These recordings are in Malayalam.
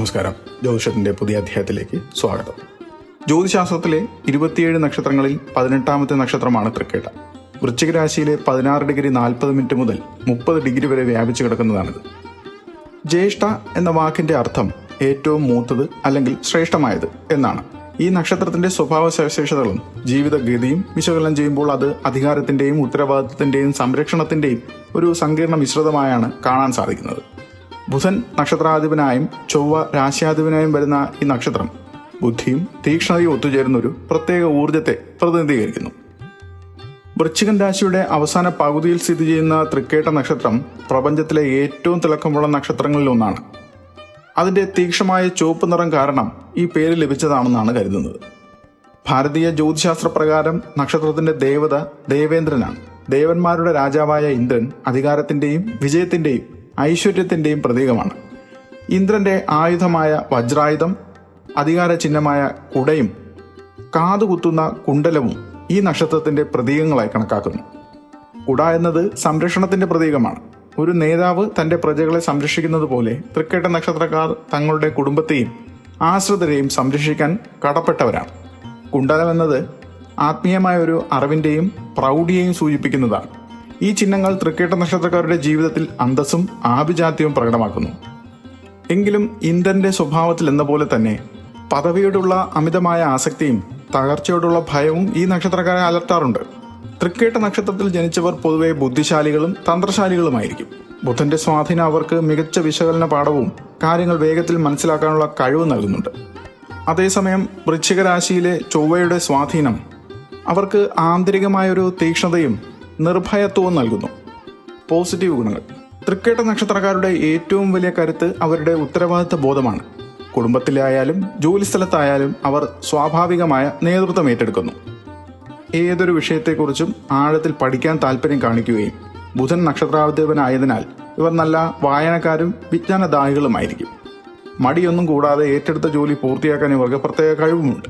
നമസ്കാരം. ജ്യോതിഷത്തിന്റെ പുതിയ അധ്യായത്തിലേക്ക് സ്വാഗതം. ജ്യോതിശാസ്ത്രത്തിലെ ഇരുപത്തിയേഴ് നക്ഷത്രങ്ങളിൽ പതിനെട്ടാമത്തെ നക്ഷത്രമാണ് തൃക്കേട്ട. വൃശ്ചിക രാശിയിലെ പതിനാറ് ഡിഗ്രി നാൽപ്പത് മിനിറ്റ് മുതൽ മുപ്പത് ഡിഗ്രി വരെ വ്യാപിച്ചു കിടക്കുന്നതാണിത്. ജ്യേഷ്ഠ എന്ന വാക്കിന്റെ അർത്ഥം ഏറ്റവും മൂത്തത് അല്ലെങ്കിൽ ശ്രേഷ്ഠമായത് എന്നാണ്. ഈ നക്ഷത്രത്തിന്റെ സ്വഭാവ സവിശേഷതകളും ജീവിതഗതിയും വിശകലനം ചെയ്യുമ്പോൾ അത് അധികാരത്തിന്റെയും ഉത്തരവാദിത്തത്തിന്റെയും സംരക്ഷണത്തിന്റെയും ഒരു സങ്കീർണ മിശ്രിതമായാണ് കാണാൻ സാധിക്കുന്നത്. ബുധൻ നക്ഷത്രാധിപനായും ചൊവ്വ രാശ്യാധിപനായും വരുന്ന ഈ നക്ഷത്രം ബുദ്ധിയും തീക്ഷ്ണതയും ഒത്തുചേരുന്ന ഒരു പ്രത്യേക ഊർജത്തെ പ്രതിനിധീകരിക്കുന്നു. വൃശ്ചികൻ രാശിയുടെ അവസാന പകുതിയിൽ സ്ഥിതി ചെയ്യുന്ന തൃക്കേട്ട നക്ഷത്രം പ്രപഞ്ചത്തിലെ ഏറ്റവും തിളക്കമുള്ള നക്ഷത്രങ്ങളിൽ ഒന്നാണ്. അതിന്റെ തീക്ഷണമായ ചുവപ്പ് നിറം കാരണം ഈ പേര് ലഭിച്ചതാണെന്നാണ് കരുതുന്നത്. ഭാരതീയ ജ്യോതിശാസ്ത്ര പ്രകാരം നക്ഷത്രത്തിന്റെ ദേവത ദേവേന്ദ്രനാണ്. ദേവന്മാരുടെ രാജാവായ ഇന്ദ്രൻ അധികാരത്തിന്റെയും വിജയത്തിന്റെയും ഐശ്വര്യത്തിന്റെയും പ്രതീകമാണ്. ഇന്ദ്രന്റെ ആയുധമായ വജ്രായുധം അധികാര ചിഹ്നമായ കുടയും കാതുകുത്തുന്ന കുണ്ടലവും ഈ നക്ഷത്രത്തിന്റെ പ്രതീകങ്ങളായി കണക്കാക്കുന്നു. കുട എന്നത് സംരക്ഷണത്തിന്റെ പ്രതീകമാണ്. ഒരു നേതാവ് തന്റെ പ്രജകളെ സംരക്ഷിക്കുന്നത് പോലെ തൃക്കേട്ട നക്ഷത്രക്കാർ തങ്ങളുടെ കുടുംബത്തെയും ആശ്രിതരെയും സംരക്ഷിക്കാൻ കടപ്പെട്ടവരാണ്. കുണ്ടലം എന്നത് ആത്മീയമായ ഒരു അറിവിന്റെയും പ്രൗഢിയെയും സൂചിപ്പിക്കുന്നതാണ്. ഈ ചിഹ്നങ്ങൾ തൃക്കേട്ട നക്ഷത്രക്കാരുടെ ജീവിതത്തിൽ അന്തസ്സും ആഭിജാത്യവും പ്രകടമാക്കുന്നു. എങ്കിലും ഇന്ദ്രന്റെ സ്വഭാവത്തിൽ എന്ന പോലെ തന്നെ പദവിയോടുള്ള അമിതമായ ആസക്തിയും തകർച്ചയോടുള്ള ഭയവും ഈ നക്ഷത്രക്കാരെ അലർത്താറുണ്ട്. തൃക്കേട്ട നക്ഷത്രത്തിൽ ജനിച്ചവർ പൊതുവെ ബുദ്ധിശാലികളും തന്ത്രശാലികളുമായിരിക്കും. ബുധന്റെ സ്വാധീനം അവർക്ക് മികച്ച വിശകലന പാഠവും കാര്യങ്ങൾ വേഗത്തിൽ മനസ്സിലാക്കാനുള്ള കഴിവ് നൽകുന്നുണ്ട്. അതേസമയം വൃശ്ചിക രാശിയിലെ ചൊവ്വയുടെ സ്വാധീനം അവർക്ക് ആന്തരികമായൊരു തീക്ഷ്ണതയും നിർഭയത്വവും നൽകുന്നു. പോസിറ്റീവ് ഗുണങ്ങൾ. തൃക്കേട്ട നക്ഷത്രക്കാരുടെ ഏറ്റവും വലിയ കരുത്ത് അവരുടെ ഉത്തരവാദിത്ത ബോധമാണ്. കുടുംബത്തിലായാലും ജോലിസ്ഥലത്തായാലും അവർ സ്വാഭാവികമായ നേതൃത്വം ഏറ്റെടുക്കുന്നു. ഏതൊരു വിഷയത്തെക്കുറിച്ചും ആഴത്തിൽ പഠിക്കാൻ താല്പര്യം കാണിക്കുകയും ബുധൻ നക്ഷത്രാധിപനായതിനാൽ ഇവർ നല്ല വായനക്കാരും വിജ്ഞാനദാഹികളുമായിരിക്കും മടിയൊന്നും കൂടാതെ ഏറ്റെടുത്ത ജോലി പൂർത്തിയാക്കാൻ ഇവർക്ക് പ്രത്യേക കഴിവുമുണ്ട്.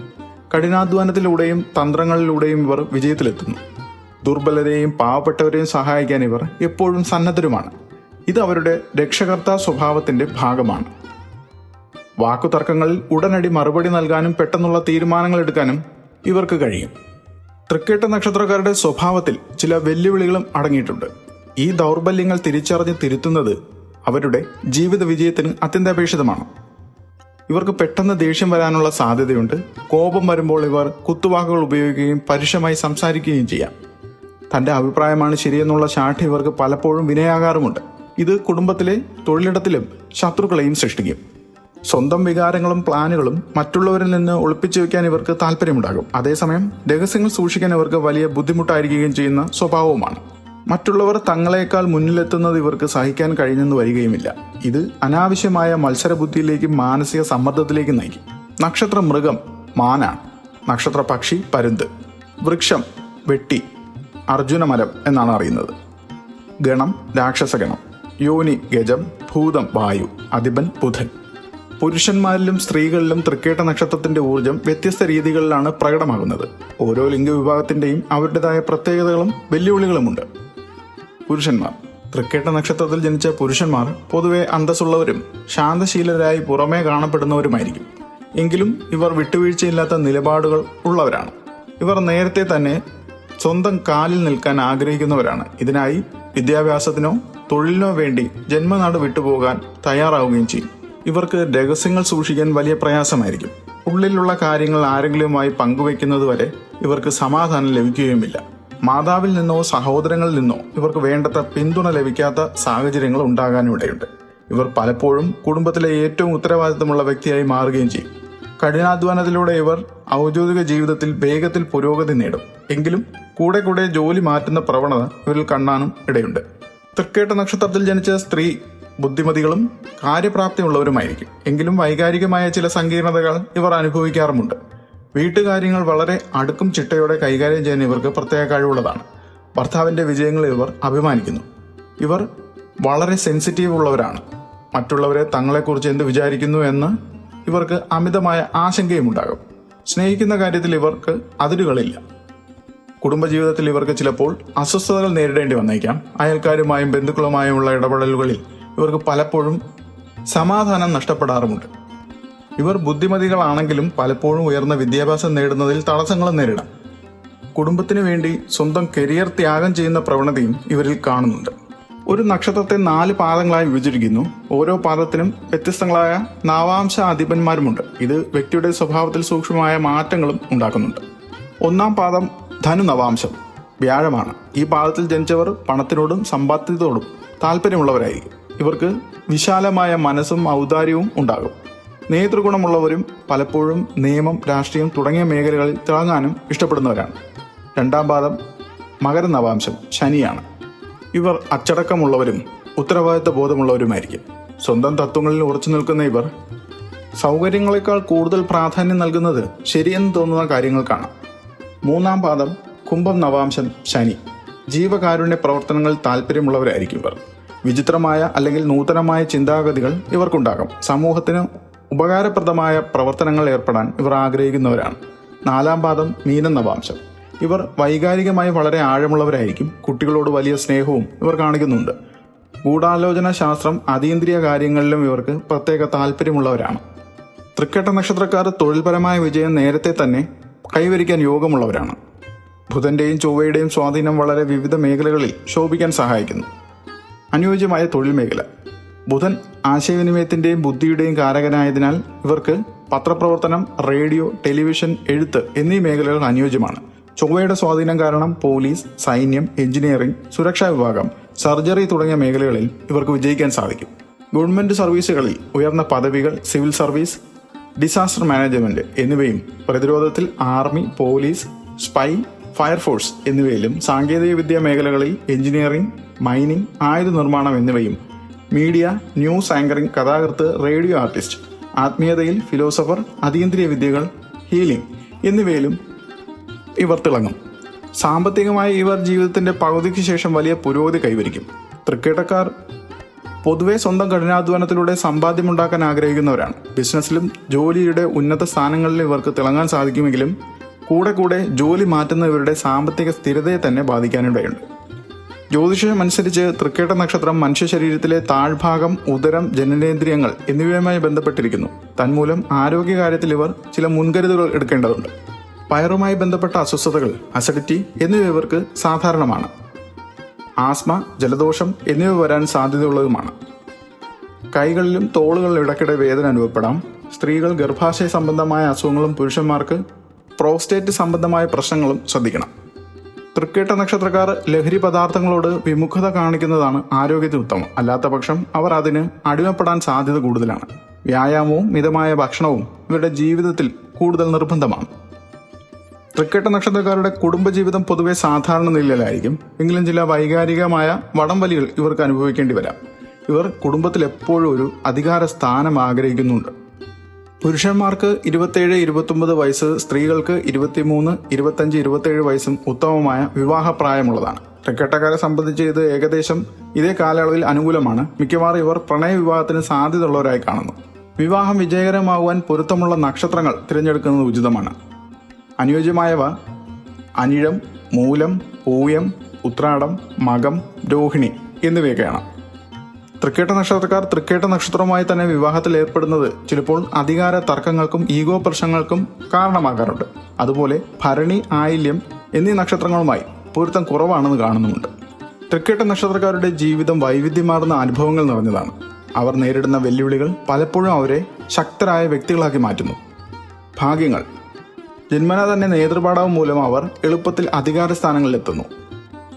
കഠിനാധ്വാനത്തിലൂടെയും തന്ത്രങ്ങളിലൂടെയും ഇവർ വിജയത്തിലെത്തുന്നു. ദുർബലരെയും പാവപ്പെട്ടവരെയും സഹായിക്കാൻ ഇവർ എപ്പോഴും സന്നദ്ധരുമാണ്. ഇത് അവരുടെ രക്ഷകർത്താ സ്വഭാവത്തിന്റെ ഭാഗമാണ്. വാക്കുതർക്കങ്ങളിൽ ഉടനടി മറുപടി നൽകാനും പെട്ടെന്നുള്ള തീരുമാനങ്ങൾ എടുക്കാനും ഇവർക്ക് കഴിയും. തൃക്കേട്ട നക്ഷത്രക്കാരുടെ സ്വഭാവത്തിൽ ചില വെല്ലുവിളികളും അടങ്ങിയിട്ടുണ്ട്. ഈ ദൗർബല്യങ്ങൾ തിരിച്ചറിഞ്ഞ് തിരുത്തുന്നത് അവരുടെ ജീവിത വിജയത്തിന് അത്യന്താപേക്ഷിതമാണ്. ഇവർക്ക് പെട്ടെന്ന് ദേഷ്യം വരാനുള്ള സാധ്യതയുണ്ട്. കോപം വരുമ്പോൾ ഇവർ കുത്തുവാക്കുകൾ ഉപയോഗിക്കുകയും പരുഷമായി സംസാരിക്കുകയും ചെയ്യാം. തന്റെ അഭിപ്രായമാണ് ശരിയെന്നുള്ള ശാഠ്യം ഇവർക്ക് പലപ്പോഴും വിനയാകാറുമുണ്ട്. ഇത് കുടുംബത്തിലെ തൊഴിലിടത്തിലും ശത്രുക്കളെയും സൃഷ്ടിക്കും. സ്വന്തം വികാരങ്ങളും പ്ലാനുകളും മറ്റുള്ളവരിൽ നിന്ന് ഒളിപ്പിച്ചു വെക്കാൻ ഇവർക്ക് താല്പര്യമുണ്ടാകും. അതേസമയം രഹസ്യങ്ങൾ സൂക്ഷിക്കാൻ ഇവർക്ക് വലിയ ബുദ്ധിമുട്ടായിരിക്കുകയും ചെയ്യുന്ന സ്വഭാവവുമാണ്. മറ്റുള്ളവർ തങ്ങളെക്കാൾ മുന്നിലെത്തുന്നത് ഇവർക്ക് സഹിക്കാൻ കഴിഞ്ഞെന്ന് വരികയുമില്ല. ഇത് അനാവശ്യമായ മത്സരബുദ്ധിയിലേക്കും മാനസിക സമ്മർദ്ദത്തിലേക്കും നയിക്കും. നക്ഷത്ര മൃഗം മാനാണ്. നക്ഷത്ര പക്ഷി പരുന്ത്. വൃക്ഷം വെട്ടി. അർജുനമരം എന്നാണ് അറിയുന്നത്. ഗണം രാക്ഷസഗണം. യോനി ഗജം ഭൂതം വായു അധിപൻ ബുധൻ. പുരുഷന്മാരിലും സ്ത്രീകളിലും തൃക്കേട്ട നക്ഷത്രത്തിന്റെ ഊർജം വ്യത്യസ്ത രീതികളിലാണ് പ്രകടമാകുന്നത്. ഓരോ ലിംഗവിഭാഗത്തിന്റെയും അവരുടേതായ പ്രത്യേകതകളും വെല്ലുവിളികളുമുണ്ട്. പുരുഷന്മാർ. തൃക്കേട്ട നക്ഷത്രത്തിൽ ജനിച്ച പുരുഷന്മാർ പൊതുവെ അന്തസ്സുള്ളവരും ശാന്തശീലരായി പുറമേ കാണപ്പെടുന്നവരുമായിരിക്കും. എങ്കിലും ഇവർ വിട്ടുവീഴ്ചയില്ലാത്ത നിലപാടുകൾ ഉള്ളവരാണ്. ഇവർ നേരത്തെ തന്നെ സ്വന്തം കാലിൽ നിൽക്കാൻ ആഗ്രഹിക്കുന്നവരാണ്. ഇതിനായി വിദ്യാഭ്യാസത്തിനോ തൊഴിലിനോ വേണ്ടി ജന്മനാട് വിട്ടുപോകാൻ തയ്യാറാവുകയും ചെയ്യും. ഇവർക്ക് രഹസ്യങ്ങൾ സൂക്ഷിക്കാൻ വലിയ പ്രയാസമായിരിക്കും. ഉള്ളിലുള്ള കാര്യങ്ങൾ ആരെങ്കിലുമായി പങ്കുവെക്കുന്നത് വരെ ഇവർക്ക് സമാധാനം ലഭിക്കുകയുമില്ല. മാതാവിൽ നിന്നോ സഹോദരങ്ങളിൽ നിന്നോ ഇവർക്ക് വേണ്ടത്ര പിന്തുണ ലഭിക്കാത്ത സാഹചര്യങ്ങൾ ഉണ്ടാകാനിടയുണ്ട് ഇവർ പലപ്പോഴും കുടുംബത്തിലെ ഏറ്റവും ഉത്തരവാദിത്തമുള്ള വ്യക്തിയായി മാറുകയും ചെയ്യും. കഠിനാധ്വാനത്തിലൂടെ ഇവർ ഔദ്യോഗിക ജീവിതത്തിൽ വേഗത്തിൽ പുരോഗതി നേടും. എങ്കിലും കൂടെ കൂടെ ജോലി മാറ്റുന്ന പ്രവണത ഇവരിൽ കാണാനും ഇടയുണ്ട്. തൃക്കേട്ട നക്ഷത്രത്തിൽ ജനിച്ച സ്ത്രീ ബുദ്ധിമതികളും കാര്യപ്രാപ്തിയുള്ളവരുമായിരിക്കും. എങ്കിലും വൈകാരികമായ ചില സങ്കീർണതകൾ ഇവർ അനുഭവിക്കാറുമുണ്ട്. വീട്ടുകാര്യങ്ങൾ വളരെ അടുക്കും ചിട്ടയോടെ കൈകാര്യം ചെയ്യാൻ ഇവർക്ക് പ്രത്യേക കഴിവുള്ളതാണ്. ഭർത്താവിന്റെ വിജയങ്ങൾ ഇവർ അഭിമാനിക്കുന്നു. ഇവർ വളരെ സെൻസിറ്റീവ് ഉള്ളവരാണ്. മറ്റുള്ളവരെ തങ്ങളെക്കുറിച്ച് എന്ത് വിചാരിക്കുന്നു എന്ന് ഇവർക്ക് അമിതമായ ആശങ്കയും ഉണ്ടാകും സ്നേഹിക്കുന്ന കാര്യത്തിൽ ഇവർക്ക് അതിരുകളില്ല. കുടുംബജീവിതത്തിൽ ഇവർക്ക് ചിലപ്പോൾ അസ്വസ്ഥതകൾ നേരിടേണ്ടി വന്നേക്കാം. അയൽക്കാരുമായും ബന്ധുക്കളുമായുമുള്ള ഇടപെടലുകളിൽ ഇവർക്ക് പലപ്പോഴും സമാധാനം നഷ്ടപ്പെടാറുമുണ്ട്. ഇവർ ബുദ്ധിമതികളാണെങ്കിലും പലപ്പോഴും ഉയർന്ന വിദ്യാഭ്യാസം നേടുന്നതിൽ തടസ്സങ്ങൾ നേരിടാം. കുടുംബത്തിന് വേണ്ടി സ്വന്തം കരിയർ ത്യാഗം ചെയ്യുന്ന പ്രവണതയും ഇവരിൽ കാണുന്നുണ്ട്. ഒരു നക്ഷത്രത്തെ നാല് പാദങ്ങളായി വിഭജിക്കുന്നു ഓരോ പാദത്തിനും വ്യത്യസ്തങ്ങളായ നാവാംശ അധിപന്മാരുമുണ്ട്. ഇത് വ്യക്തിയുടെ സ്വഭാവത്തിൽ സൂക്ഷ്മമായ മാറ്റങ്ങളും ഉണ്ടാക്കുന്നുണ്ട്. ഒന്നാം പാദം ധനു നവാംശം. വ്യാഴമാണ്. ഈ പാദത്തിൽ ജനിച്ചവർ പണത്തിനോടും സമ്പാദ്യത്തോടും താല്പര്യമുള്ളവരായിരിക്കും. ഇവർക്ക് വിശാലമായ മനസ്സും ഔദാര്യവും ഉണ്ടാകും. നേതൃഗുണമുള്ളവരും പലപ്പോഴും നിയമം രാഷ്ട്രീയം തുടങ്ങിയ മേഖലകളിൽ തിളങ്ങാനും ഇഷ്ടപ്പെടുന്നവരാണ്. രണ്ടാം പാദം മകരനവാംശം ശനിയാണ്. ഇവർ അച്ചടക്കമുള്ളവരും ഉത്തരവാദിത്ത ബോധമുള്ളവരുമായിരിക്കും സ്വന്തം തത്വങ്ങളിൽ ഉറച്ചു നിൽക്കുന്ന ഇവർ സൗകര്യങ്ങളെക്കാൾ കൂടുതൽ പ്രാധാന്യം നൽകുന്നത് ശരിയെന്ന് തോന്നുന്ന കാര്യങ്ങൾക്കാണ് മൂന്നാം പാദം കുംഭം നവാംശം ശനി. ജീവകാരുണ്യ പ്രവർത്തനങ്ങളിൽ താല്പര്യമുള്ളവരായിരിക്കും ഇവർ. വിചിത്രമായ അല്ലെങ്കിൽ നൂതനമായ ചിന്താഗതികൾ ഇവർക്കുണ്ടാകും. സമൂഹത്തിന് ഉപകാരപ്രദമായ പ്രവർത്തനങ്ങൾ ഏർപ്പെടാൻ ഇവർ ആഗ്രഹിക്കുന്നവരാണ്. നാലാം പാദം മീനം നവാംശം ഇവർ വൈകാരികമായി വളരെ ആഴമുള്ളവരായിരിക്കും. കുട്ടികളോട് വലിയ സ്നേഹവും ഇവർ കാണിക്കുന്നുണ്ട്. ഗൂഢാലോചന ശാസ്ത്രം അതീന്ദ്രിയ കാര്യങ്ങളിലും ഇവർക്ക് പ്രത്യേക താല്പര്യമുള്ളവരാണ്. തൃക്കേട്ട നക്ഷത്രക്കാർ തൊഴിൽപരമായ വിജയം നേരത്തെ തന്നെ കൈവരിക്കാൻ യോഗമുള്ളവരാണ്. ബുധന്റെയും ചൊവ്വയുടെയും സ്വാധീനം വളരെ വിവിധ മേഖലകളിൽ ശോഭിക്കാൻ സഹായിക്കുന്നു. അനുയോജ്യമായ തൊഴിൽ മേഖല. ബുധൻ ആശയവിനിമയത്തിന്റെയും ബുദ്ധിയുടെയും കാരകനായതിനാൽ ഇവർക്ക് പത്രപ്രവർത്തനം റേഡിയോ ടെലിവിഷൻ എഴുത്ത് എന്നീ മേഖലകൾ അനുയോജ്യമാണ്. ചൊവ്വയുടെ സ്വാധീനം കാരണം പോലീസ് സൈന്യം എഞ്ചിനീയറിംഗ് സുരക്ഷാ വിഭാഗം സർജറി തുടങ്ങിയ മേഖലകളിൽ ഇവർക്ക് വിജയിക്കാൻ സാധിക്കും. ഗവൺമെന്റ് സർവീസുകളിൽ ഉയർന്ന പദവികൾ സിവിൽ സർവീസ് ഡിസാസ്റ്റർ മാനേജ്മെന്റ് എന്നിവയും പ്രതിരോധത്തിൽ ആർമി പോലീസ് സ്പൈ ഫയർഫോഴ്സ് എന്നിവയിലും സാങ്കേതികവിദ്യ മേഖലകളിൽ എഞ്ചിനീയറിംഗ് മൈനിങ് ആയുധ നിർമ്മാണം എന്നിവയും മീഡിയ ന്യൂസ് ആങ്കറിംഗ് കഥാകൃത്ത് റേഡിയോ ആർട്ടിസ്റ്റ് ആത്മീയതയിൽ ഫിലോസഫർ അതീന്ദ്രിയ വിദ്യകൾ ഹീലിംഗ് എന്നിവയിലും ഇവർ തിളങ്ങും. സാമ്പത്തികമായി ഇവർ ജീവിതത്തിന്റെ പകുതിക്ക് ശേഷം വലിയ പുരോഗതി കൈവരിക്കും. തൃക്കേട്ടക്കാർ പൊതുവെ സ്വന്തം കഠിനാധ്വാനത്തിലൂടെ സമ്പാദ്യമുണ്ടാക്കാൻ ആഗ്രഹിക്കുന്നവരാണ്. ബിസിനസ്സിലും ജോലിയുടെ ഉന്നത സ്ഥാനങ്ങളിലും ഇവർക്ക് തിളങ്ങാൻ സാധിക്കുമെങ്കിലും കൂടെ കൂടെ ജോലി മാറ്റുന്നവരുടെ സാമ്പത്തിക സ്ഥിരതയെ തന്നെ ബാധിക്കാനിടയുണ്ട്. ജ്യോതിഷം അനുസരിച്ച് തൃക്കേട്ട നക്ഷത്രം മനുഷ്യ ശരീരത്തിലെ താഴ്ഭാഗം ഉദരം ജനനേന്ദ്രിയങ്ങൾ എന്നിവയുമായി ബന്ധപ്പെട്ടിരിക്കുന്നു. തന്മൂലം ആരോഗ്യകാര്യത്തിൽ ഇവർ ചില മുൻകരുതലുകൾ എടുക്കേണ്ടതുണ്ട്. പയറുമായി ബന്ധപ്പെട്ട അസ്വസ്ഥതകൾ അസിഡിറ്റി എന്നിവ ഇവർക്ക് സാധാരണമാണ്. ആസ്മ ജലദോഷം എന്നിവ വരാൻ സാധ്യതയുള്ളതുമാണ്. കൈകളിലും തോളുകളിലും ഇടയ്ക്കിടെ വേദന അനുഭവപ്പെടാം. സ്ത്രീകൾ ഗർഭാശയ സംബന്ധമായ അസുഖങ്ങളും പുരുഷന്മാർക്ക് പ്രോസ്റ്റേറ്റ് സംബന്ധമായ പ്രശ്നങ്ങളും ശ്രദ്ധിക്കണം. തൃക്കേട്ട നക്ഷത്രക്കാർ ലഹരി പദാർത്ഥങ്ങളോട് വിമുഖത കാണിക്കുന്നതാണ് ആരോഗ്യത്തിന് ഉത്തമം. അല്ലാത്ത പക്ഷം അവർ അതിന് അടിമപ്പെടാൻ സാധ്യത കൂടുതലാണ്. വ്യായാമവും മിതമായ ഭക്ഷണവും ഇവരുടെ ജീവിതത്തിൽ കൂടുതൽ നിർബന്ധമാണ്. തൃക്കേട്ട നക്ഷത്രക്കാരുടെ കുടുംബജീവിതം പൊതുവെ സാധാരണ നിലയിലായിരിക്കും. എങ്കിലും ചില വൈകാരികമായ വടംവലികൾ ഇവർക്ക് അനുഭവിക്കേണ്ടി വരാം. ഇവർ കുടുംബത്തിൽ എപ്പോഴും ഒരു അധികാര സ്ഥാനം ആഗ്രഹിക്കുന്നുണ്ട്. പുരുഷന്മാർക്ക് ഇരുപത്തേഴ് ഇരുപത്തൊമ്പത് വയസ്സ് സ്ത്രീകൾക്ക് ഇരുപത്തിമൂന്ന് ഇരുപത്തഞ്ച് ഇരുപത്തേഴ് വയസ്സും ഉത്തമമായ വിവാഹപ്രായമുള്ളതാണ്. തൃക്കേട്ടക്കാരെ സംബന്ധിച്ച് ഇത് ഏകദേശം ഇതേ കാലയളവിൽ അനുകൂലമാണ്. മിക്കവാറും ഇവർ പ്രണയ വിവാഹത്തിന് സാധ്യതയുള്ളവരായി കാണുന്നു. വിവാഹം വിജയകരമാകുവാൻ പൊരുത്തമുള്ള നക്ഷത്രങ്ങൾ തിരഞ്ഞെടുക്കുന്നത് ഉചിതമാണ്. അനുയോജ്യമായവ അനിഴം മൂലം പൂയം ഉത്രാടം മകം രോഹിണി എന്നിവയൊക്കെയാണ്. തൃക്കേട്ട നക്ഷത്രക്കാർ തൃക്കേട്ട നക്ഷത്രവുമായി തന്നെ വിവാഹത്തിൽ ഏർപ്പെടുന്നത് ചിലപ്പോൾ അധികാര തർക്കങ്ങൾക്കും ഈഗോ പ്രശ്നങ്ങൾക്കും കാരണമാകാറുണ്ട്. അതുപോലെ ഭരണി ആയില്യം എന്നീ നക്ഷത്രങ്ങളുമായി പൊരുത്തം കുറവാണെന്ന് കാണുന്നുമുണ്ട്. തൃക്കേട്ട നക്ഷത്രക്കാരുടെ ജീവിതം വൈവിധ്യമാർന്ന അനുഭവങ്ങൾ നിറഞ്ഞതാണ്. അവർ നേരിടുന്ന വെല്ലുവിളികൾ പലപ്പോഴും അവരെ ശക്തരായ വ്യക്തികളാക്കി മാറ്റുന്നു. ഭാഗ്യങ്ങൾ. ജന്മന തന്നെ നേതൃപാഠവും മൂലം അവർ എളുപ്പത്തിൽ അധികാര സ്ഥാനങ്ങളിലെത്തുന്നു.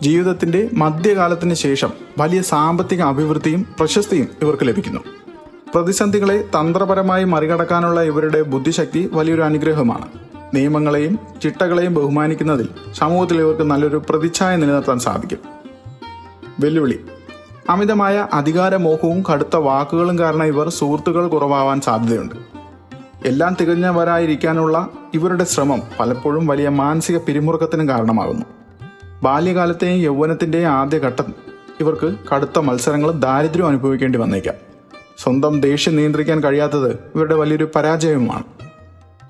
ജീവിതത്തിന്റെ മധ്യകാലത്തിന് ശേഷം വലിയ സാമ്പത്തിക അഭിവൃദ്ധിയും പ്രശസ്തിയും ഇവർക്ക് ലഭിക്കുന്നു. പ്രതിസന്ധികളെ തന്ത്രപരമായി മറികടക്കാനുള്ള ഇവരുടെ ബുദ്ധിശക്തി വലിയൊരു അനുഗ്രഹമാണ്. നിയമങ്ങളെയും ചിട്ടകളെയും ബഹുമാനിക്കുന്നതിൽ സമൂഹത്തിൽ ഇവർക്ക് നല്ലൊരു പ്രതിച്ഛായ നിലനിർത്താൻ സാധിക്കും. വെല്ലുവിളി. അമിതമായ അധികാരമോഹവും കടുത്ത വാക്കുകളും കാരണം ഇവർ സുഹൃത്തുക്കൾ കുറവാവാൻ സാധ്യതയുണ്ട്. എല്ലാം തികഞ്ഞവരായിരിക്കാനുള്ള ഇവരുടെ ശ്രമം പലപ്പോഴും വലിയ മാനസിക പിരിമുറുക്കത്തിന് കാരണമാകുന്നു. ബാല്യകാലത്തെയും യൗവനത്തിന്റെയും ആദ്യഘട്ടം ഇവർക്ക് കടുത്ത മത്സരങ്ങളും ദാരിദ്ര്യവും അനുഭവിക്കേണ്ടി വന്നേക്കാം. സ്വന്തം ദേഷ്യം നിയന്ത്രിക്കാൻ കഴിയാത്തത് ഇവരുടെ വലിയൊരു പരാജയവുമാണ്.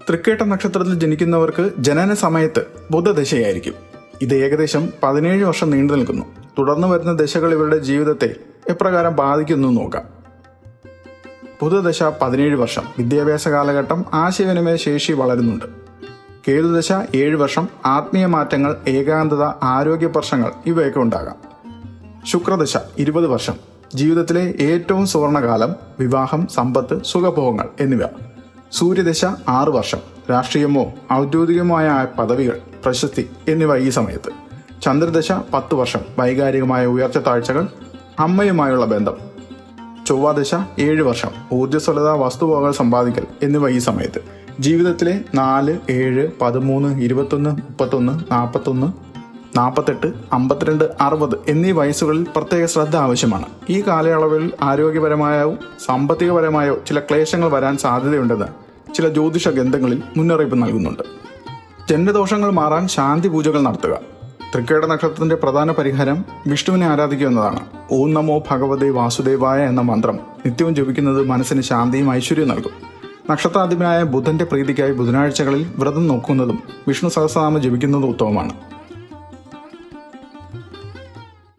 തൃക്കേട്ട നക്ഷത്രത്തിൽ ജനിക്കുന്നവർക്ക് ജനന സമയത്ത് ബുധദശയായിരിക്കും. ഇത് ഏകദേശം പതിനേഴ് വർഷം നീണ്ടു നിൽക്കുന്നു. തുടർന്ന് വരുന്ന ദശകൾ ഇവരുടെ ജീവിതത്തെ എപ്രകാരം ബാധിക്കുന്നു നോക്കാം. ബുധദശ പതിനേഴ് വർഷം. വിദ്യാഭ്യാസ കാലഘട്ടം ആശയവിനിമയ ശേഷി വളരുന്നുണ്ട്. കേതുദശ ഏഴ് വർഷം ആത്മീയ മാറ്റങ്ങൾ ഏകാന്തത ആരോഗ്യ പ്രശ്നങ്ങൾ ഇവയൊക്കെ ഉണ്ടാകാം. ശുക്രദശ ഇരുപത് വർഷം. ജീവിതത്തിലെ ഏറ്റവും സുവർണകാലം വിവാഹം സമ്പത്ത് സുഖഭോഗങ്ങൾ എന്നിവ. സൂര്യദശ ആറ് വർഷം. രാഷ്ട്രീയമോ ഔദ്യോഗികമായ പദവികൾ പ്രശസ്തി എന്നിവ ഈ സമയത്ത്. ചന്ദ്രദശ പത്ത് വർഷം. വൈകാരികമായ ഉയർച്ച താഴ്ചകൾ അമ്മയുമായുള്ള ബന്ധം ചൊവ്വാദശ ഏഴ് വർഷം ഊർജസ്വലത വസ്തുവകകൾ സമ്പാദിക്കൽ എന്നിവ ഈ സമയത്ത്. ജീവിതത്തിലെ നാല് ഏഴ് പതിമൂന്ന് ഇരുപത്തൊന്ന് മുപ്പത്തൊന്ന് നാൽപ്പത്തൊന്ന് നാൽപ്പത്തെട്ട് അമ്പത്തിരണ്ട് അറുപത് എന്നീ വയസ്സുകളിൽ പ്രത്യേക ശ്രദ്ധ ആവശ്യമാണ്. ഈ കാലയളവിൽ ആരോഗ്യപരമായോ സാമ്പത്തികപരമായോ ചില ക്ലേശങ്ങൾ വരാൻ സാധ്യതയുണ്ടെന്ന് ചില ജ്യോതിഷ ഗ്രന്ഥങ്ങളിൽ മുന്നറിയിപ്പ് നൽകുന്നുണ്ട്. ജന്മദോഷങ്ങൾ മാറാൻ ശാന്തി പൂജകൾ നടത്തുക. തൃക്കേട നക്ഷത്രത്തിന്റെ പ്രധാന പരിഹാരം വിഷ്ണുവിനെ ആരാധിക്കുക എന്നതാണ് ഓം നമോ ഭഗവതേ വാസുദേവായ എന്ന മന്ത്രം നിത്യവും ജപിക്കുന്നത് മനസ്സിന് ശാന്തിയും ഐശ്വര്യവും നൽകും. നക്ഷത്രാധിപനായ ബുധന്റെ പ്രീതിക്കായി ബുധനാഴ്ചകളിൽ വ്രതം നോക്കുന്നതും വിഷ്ണു സഹസ്രനാമം ജപിക്കുന്നതും ഉത്തമമാണ്.